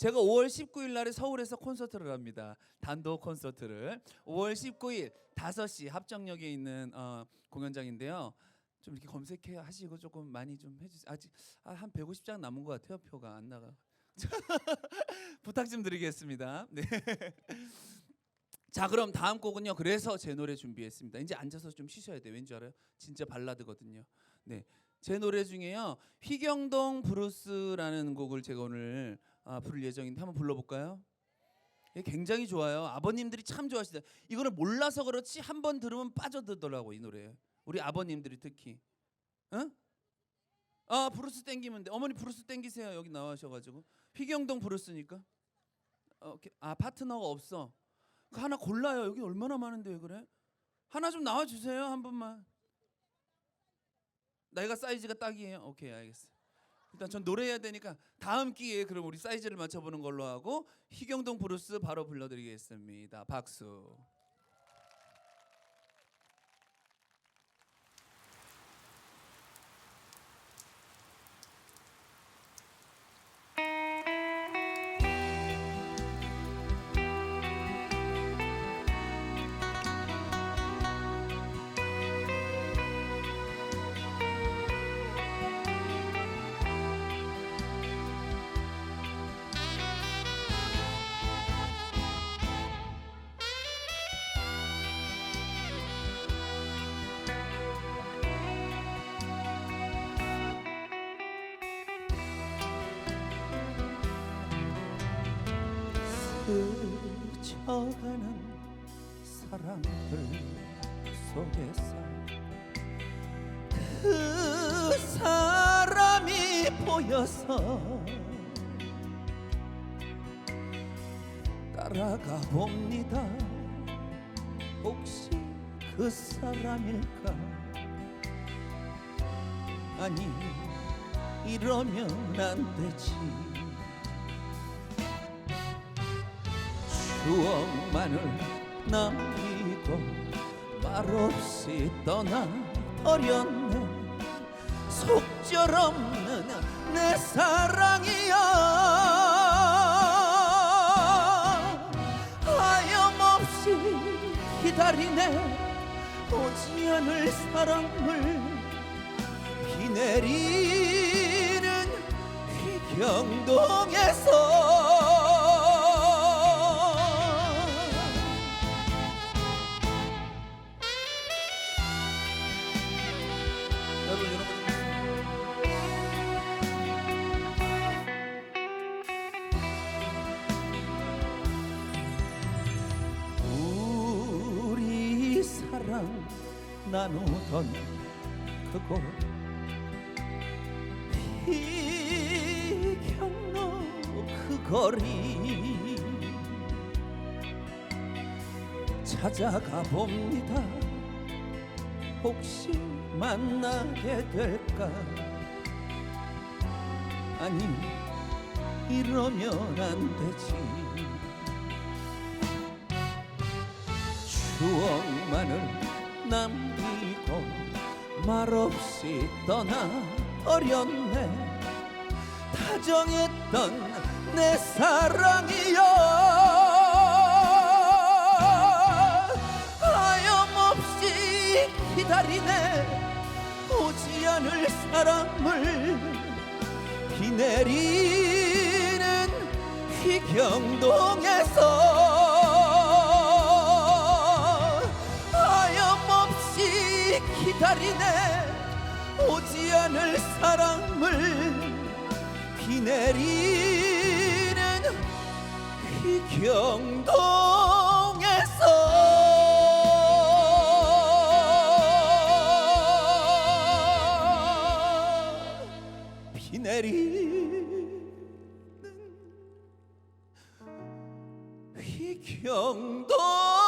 제가 5월 19일 날에 서울에서 콘서트를 합니다. 단독 콘서트를 5월 19일 5시 합정역에 있는 어, 공연장인데요. 좀 이렇게 검색해 하시고 조금 많이 좀 해주세요. 아직 아, 한 150장 남은 것 같아요. 표가 안 나가. 부탁 좀 드리겠습니다. 네. 자 그럼 다음 곡은요. 그래서 제 노래 준비했습니다. 이제 앉아서 좀 쉬셔야 돼요. 왠지 알아요? 진짜 발라드거든요. 네. 제 노래 중에요. 휘경동 브루스라는 곡을 제가 오늘 아, 부를 예정인데 한번 불러볼까요? 예, 굉장히 좋아요. 아버님들이 참 좋아하시다. 이거를 몰라서 그렇지 한 번 들으면 빠져들더라고 이 노래. 우리 아버님들이 특히. 응? 아 브루스 땡기면 돼. 어머니 브루스 땡기세요. 여기 나와셔가지고 휘경동 브루스니까. 어. 아 파트너가 없어. 그 하나 골라요. 여기 얼마나 많은데 왜 그래? 하나 좀 나와 주세요 한 분만. 나이가 사이즈가 딱이에요. 오케이 알겠어. 일단 전 노래해야 되니까 다음 기회에 그럼 우리 사이즈를 맞춰보는 걸로 하고 희경동 브루스 바로 불러드리겠습니다. 박수. 스쳐가는 사랑들 속에서 그 사람이 보여서 따라가 봅니다. 혹시 그 사람일까? 아니 이러면 안 되지 추억만을 남기고 말없이 떠나 버렸네. 속절없는 내 사랑이야 하염없이 기다리네. 오지 않을 사랑을 비 내리는 휘경동에서 사랑 나누던 그곳. 비경로 그 거리. 찾아가 봅니다. 혹시 만나게 될까? 아니 이러면 안 되지 추억만을 남기고 말없이 떠나버렸네. 다정했던 내 사랑이여. 하염없이 기다리네. 오지 않을 사람을 비 내리는 휘경동에서 비 내리는 휘경동에서. 비 내리는 휘경동.